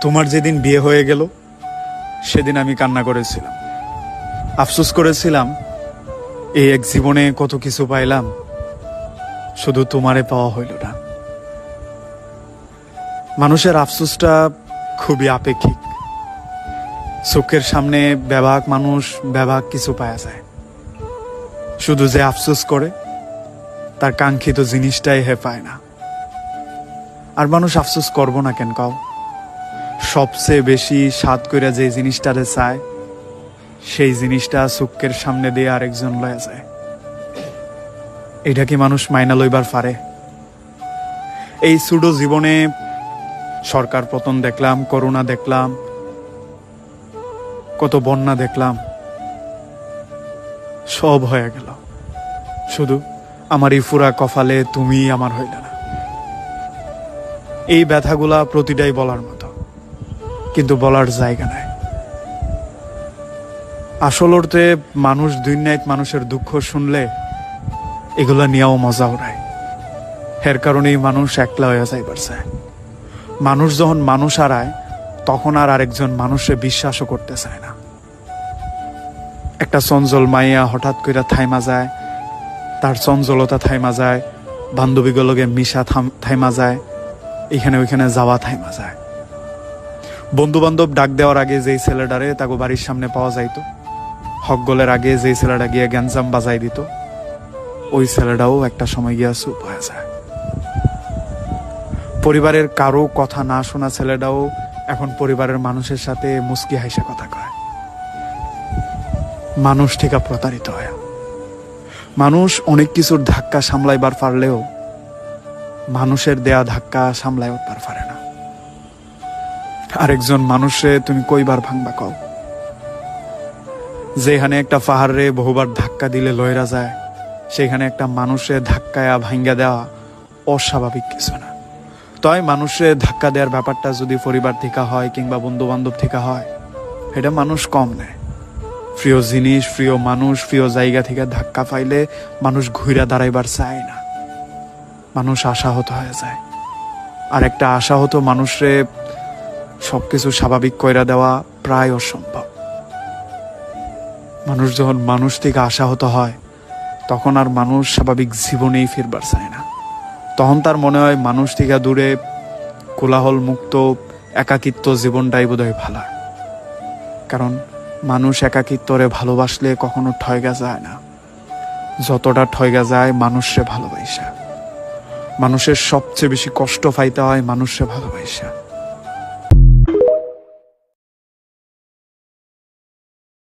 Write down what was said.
তোমার যেদিন বিয়ে হয়ে গেল, সেদিন আমি কান্না করেছিলাম। আফসোস করেছিলাম, এই এক জীবনে কত কিছু পাইলাম, শুধু তোমারে পাওয়া হইল না। মানুষের আফসোসটা খুবই আপেক্ষিক। চোখের সামনে ব্যবাক মানুষ, ব্যবাক কিছু পাওয়া যায়। শুধু যে আফসোস করে, তার কাঙ্ক্ষিত জিনিসটাই হে পায় না। আর মানুষ আফসোস করব না কেন, কাও? সবচেয়ে বেশি স্বাদ করে যে জিনিসটারে চায়, সেই জিনিসটা চোখের সামনে দিয়ে আরেকজন লয়ে যায়। এটা কি মানুষ মাইনা লইবার পারে এই সুডো জীবনে সরকার পতন দেখলাম, করোনা দেখলাম, কত বন্যা দেখলাম, সব হয়ে গেল। শুধু আমার এই ফুরা কফালে তুমি আমার হইলে না। এই ব্যথাগুলা প্রতিটাই বলার মতো। কিন্তু বলার জায়গা নাই। আসল অর্থে মানুষ দুই নাইট মানুষের দুঃখ শুনলে এগুলা নিয়েও মজা ওড়ায় এর কারণেই মানুষ একলা হয়ে যাইবার চায় মানুষ যখন মানুষ হারায়, তখন আর আরেকজন মানুষে বিশ্বাসও করতে চায় না। একটা চঞ্চল মাইয়া হঠাৎ কইরা থাইমা যায়, তার চঞ্চলতা থাইমা যায় বান্ধবীগুলোকে মিশা থাইমা যায়, এখানে ওইখানে যাওয়া থাইমা যায়। বন্ধু বান্ধব ডাক দেওয়ার আগে যেই ছেলেটারে তাকে বাড়ির সামনে পাওয়া যাইতো হকগলের আগে যেই ছেলেটা গিয়ে গ্যাঞ্জাম বাজাই দিত, ওই ছেলেটাও একটা সময় গিয়া চুপ হয়ে যায়। পরিবারের কারও কথা না শোনা ছেলেটাও এখন পরিবারের মানুষের সাথে মুস্কি হাসে কথা কয়। মানুষ ঠিকা প্রতারিত হয়। মানুষ অনেক কিছুর ধাক্কা সামলাইবার পারলেও মানুষের দেয়া ধাক্কা সামলাই উঠবার পারে আরেকজন মানুষে তুমি কইবার ভাঙবা কও? যেখানে একটা পাহাড়ে বহুবার ধাক্কা দিলে লয়রা যায়, সেখানে একটা মানুষে ধাক্কায়া ভাঙ্গা দেওয়া অস্বাভাবিক কিছু না। তাই মানুষে ধাক্কা দেওয়ার ব্যাপারটা যদি পরিবার থেকে হয় কিংবা বন্ধু বান্ধব থেকে হয়, এটা মানুষ কম নেয়। প্রিয় জিনিস, প্রিয় মানুষ, প্রিয় জায়গা থেকে ধাক্কা পাইলে মানুষ ঘুরে দাঁড়াইবার চায় না। মানুষ আশাহত হয়ে যায়। আর একটা আশাহত মানুষরে সবকিছু স্বাভাবিক কইরা দেওয়া প্রায় অসম্ভব। মানুষ যখন মানুষ থেকে আশাহত হয়, তখন আর মানুষ স্বাভাবিক জীবনেই ফিরবার চায় না। তখন তার মনে হয় মানুষ থেকে দূরে কোলাহল মুক্ত একাকিত্ব জীবনটাই বোধহয় ভালো। কারণ মানুষ একাকিত্বরে ভালোবাসলে কখনো ঠয়গা যায় না। যতটা ঠয়গা যায়, মানুষরে ভালোবাসা। মানুষের সবচেয়ে বেশি কষ্ট পাইতে হয় মানুষরে ভালোবাসা।